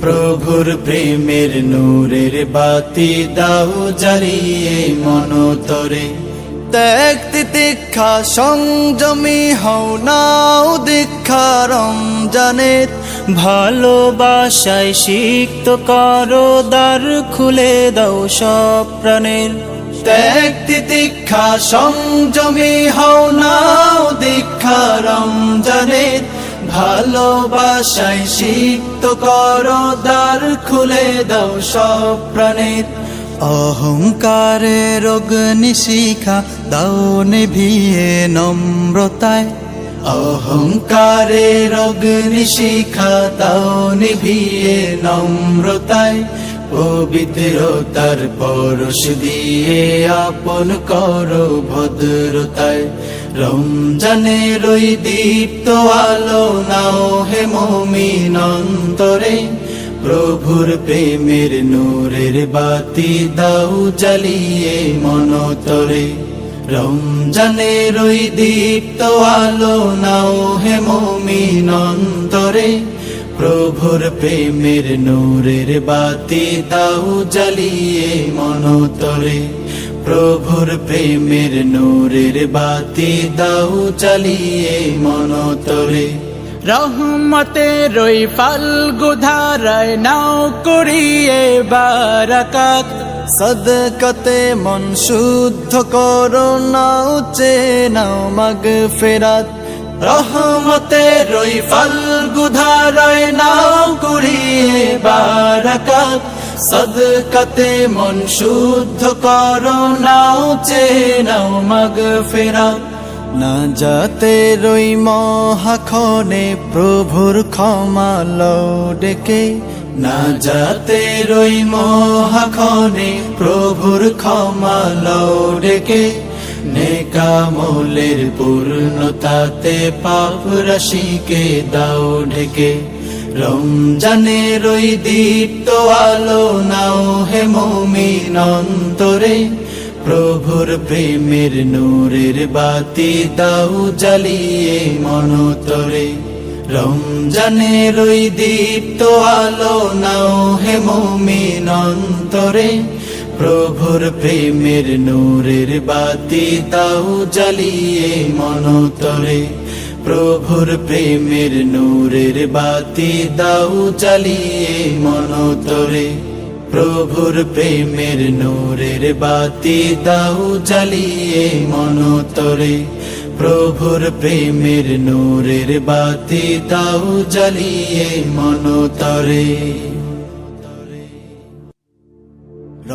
প্রভুর প্রেমের নূরের বাতি দাও জ্বালিয়ে মনতরে। ত্যাগ তিতিক্ষা সংযমী হও নাও দীক্ষা রমজানের। ভালোবাসায় সিক্ত করো, দ্বার খুলে দাও সব প্রাণের। ত্যাগ তিতিক্ষা সংযমী হও নাও দীক্ষা রমজানের। ভালোবাসায় সিক্ত কর, দ্বার খুলে দাও সব প্রাণের অহংকারের অগ্নিশিখা দাও নিভিয়ে নম্রতায়। অহংকারের অগ্নিশিখা দাও নিভিয়ে নম্রতায়। পবিত্রতার পরশ দিয়ে আপন করো ভদ্রতায়। রমজানের ওই দীপ্ত আলো নাও হে মমিন অন্তরে। প্রভুর প্রেমের নূরের বাতি দাও জ্বালিয়ে মনতরে। রমজানের ওই দীপ্ত আলো নাও হে মমিন অন্তরে। প্রভুর প্রেমের নূরের বাতি দাও জ্বালিয়ে মনতরে। প্রভুর প্রেমের নূরের বাতি দাও জ্বালিয়ে মনতরে। রহমতে রই ফাল্গু ধারায় নাও করিয়ে বারাকাত। সদকতে মন শুদ্ধ করো, নাও চে নাও মগ ফেরাত রহমতে রই ফাল্গু ধারায় নাও কুড়িয়ে বারাকাত সদকতে মন শুদ্ধ করো, নাও চে নাও মগ ফেরাত না যাতে রই মহাখনে প্রভুর ক্ষমা ডেকে না যাতে রই মহাখনে প্রভুর ক্ষমা লও ডেকে নেকামলের পূর্ণতাতে পাপ রাশিকে দাও ঢেকে। রমজানের ওই দীপ্ত আলো নাও হে মমিন অন্তরে। প্রভুর প্রেমের নূরের বাতি দাও জ্বালিয়ে মনতরে রমজানের ওই দীপ্ত আলো নাও হে মমিন অন্তরে। প্রভুর প্রেমের নূরের বাতি দাও জ্বালিয়ে মনতরে। প্রভুর প্রেমের নূরের বাতি দাও জ্বালিয়ে মনতরে। প্রভুর প্রেমের নূরের বাতি দাও জ্বালিয়ে মনতরে। প্রভুর প্রেমের নূরের বাতি দাও জ্বালিয়ে মনতরে।